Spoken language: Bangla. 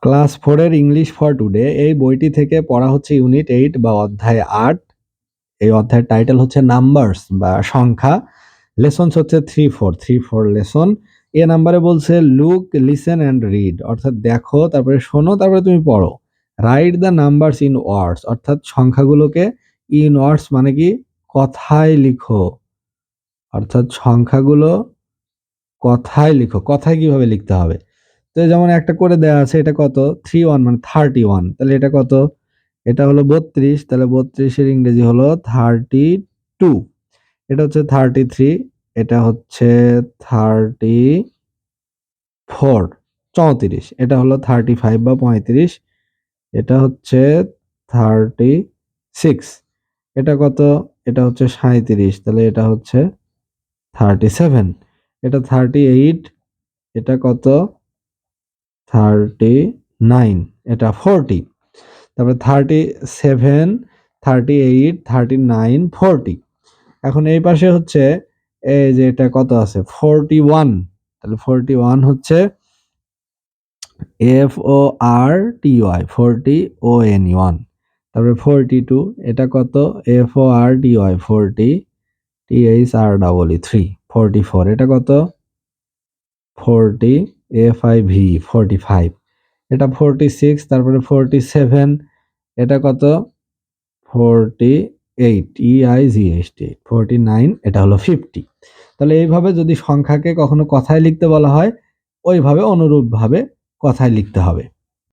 ক্লাস ফোরের ইংলিশ ফর টুডে এই বইটি থেকে পড়া হচ্ছে ইউনিট এইট বা অধ্যায় আট। এই অধ্যায়ের টাইটেল হচ্ছে নাম্বারস বা সংখ্যা। লেসনস হচ্ছে three four three four lesson. এ নাম্বারে বলছে, লুক, লিসেন অ্যান্ড রিড। অর্থাৎ দেখো, তারপরে শোনো, তারপরে তুমি পড়ো। Write the numbers in words, অর্থাৎ সংখ্যাগুলোকে ইন ওয়ার্ডস মানে কি? কথায় লিখো। অর্থাৎ সংখ্যাগুলো কথায় লিখো। কথায় কীভাবে লিখতে হবে? তো যেমন একটা করে দেওয়া আছে, এটা কত? থ্রি ওয়ান মানে থার্টি ওয়ান তাহলে এটা কত? এটা হলো বত্রিশ, তাহলে বত্রিশের ইংরেজি হলো থার্টি টু এটা হচ্ছে থার্টি থ্রি এটা হচ্ছে থার্টি ফোর চৌত্রিশ। এটা হলো থার্টি ফাইভ বা পঁয়ত্রিশ, এটা হচ্ছে থার্টি সিক্স এটা কত? এটা হচ্ছে সাঁত্রিশ তাহলে এটা হচ্ছে থার্টি সেভেন এটা থার্টি এইট এটা কত? থার্টি নাইন, এটা ফোরটি। তারপরে thirty seven, thirty eight, thirty nine, forty. এখন এই পাশে হচ্ছে এই যে এটা কত আছে? Forty one. তাহলে ফোরটি ওয়ান হচ্ছে F O R T Y, forty O N one. তারপরে ফোরটি টু, এটা কত? F O R T Y, forty, T H R double E three forty four, এটা কত? Forty F I V forty five এটা ফোরটি সিক্স তারপরে ফোরটি সেভেন এটা কত? Forty eight E I G S T forty nine এটা হলো ফিফটি তাহলে এইভাবে যদি সংখ্যাকে কখনো কথায় লিখতে বলা হয়, ওইভাবে অনুরূপভাবে কথায় লিখতে হবে।